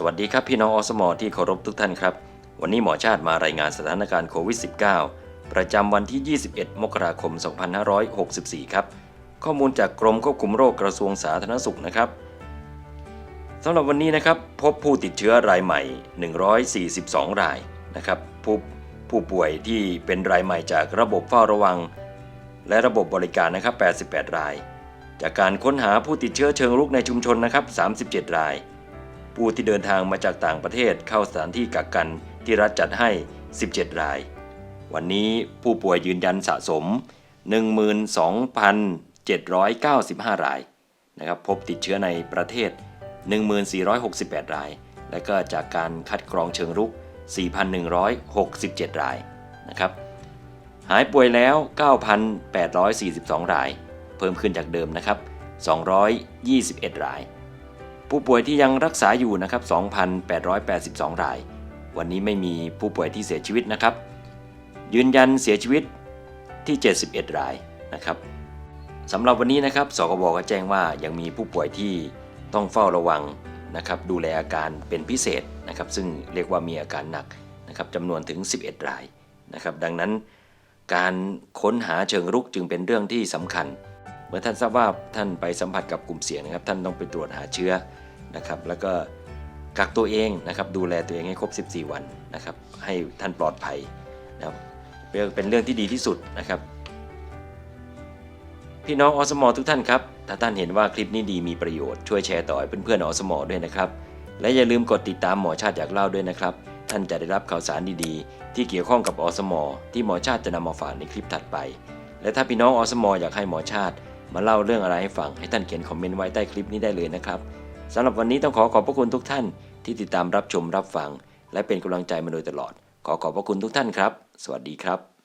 สวัสดีครับพี่น้องอสมอที่เคารพทุกท่านครับ วันนี้หมอชาติมารายงานสถานการณ์โควิด -19 ประจำวันที่ 21 มกราคม 2564 ครับ ข้อมูลจากกรมควบคุมโรคกระทรวงสาธารณสุขนะครับสำหรับวันนี้นะครับพบผู้ติดเชื้อรายใหม่ 142 รายนะครับผู้ผู้ป่วยที่เป็นรายใหม่จากระบบเฝ้าระวัง และระบบบริการนะครับ 88 ราย จากการค้นหาผู้ติดเชื้อเชิงรุกในชุมชนนะครับ 37 ราย ผู้ที่เดินทางมาจากต่างประเทศเข้าสถานที่กักกันที่รัฐจัดให้ 17 ราย วันนี้ผู้ป่วยยืนยันสะสม 12,795 รายนะครับพบติดเชื้อในประเทศ 1,468 ราย และก็จากการคัดกรองเชิงรุก 4,167 รายนะครับหายป่วยแล้ว 9,842 ราย เพิ่มขึ้นจากเดิมนะครับ 221 ราย ผู้ป่วยที่ยังรักษาอยู่นะครับ 2,882 ราย วันนี้ไม่มีผู้ป่วยที่เสียชีวิตนะครับ ยืนยันเสียชีวิตที่ 71 รายนะครับสำหรับวันนี้นะครับ สกบก็แจ้งว่ายังมีผู้ป่วยที่ต้องเฝ้าระวังนะครับดูแลอาการเป็นพิเศษนะครับ ซึ่งเรียกว่ามีอาการหนักนะครับจำนวนถึง 11 รายนะครับ ดังนั้นการค้นหาเชิงรุกจึงเป็นเรื่องที่สำคัญ เมื่อท่านทราบว่าท่านไปสัมผัสกับกลุ่มเสี่ยงนะครับ ท่านต้องไปตรวจหาเชื้อนะครับ แล้วก็กักตัวเองนะครับ ดูแลตัวเองให้ครบ 14 วันนะครับ ให้ท่านปลอดภัยนะครับเป็นเรื่องที่ดีที่สุดนะครับ พี่น้องอสมอทุกท่านครับ ถ้าท่านเห็นว่าคลิปนี้ดีมีประโยชน์ช่วยแชร์ต่อให้เพื่อนๆอสมอด้วยนะครับ และอย่าลืมกดติดตามหมอชาติอยากเล่าด้วยนะครับ ท่านจะได้รับข่าวสารดีๆ ที่เกี่ยวข้องกับอสมอที่หมอชาติจะนำมาฝากในคลิปถัดไป และถ้าพี่น้องอสมออยากให้หมอชาติ มาเล่าเรื่องอะไรให้ฟังให้ท่านเขียนคอมเมนต์ไว้ใต้คลิปนี้ได้เลยนะครับสำหรับวันนี้ต้องขอขอบพระคุณทุกท่านที่ติดตามรับชมรับฟัง และเป็นกำลังใจมาโดยตลอด ขอขอบพระคุณทุกท่านครับ สวัสดีครับ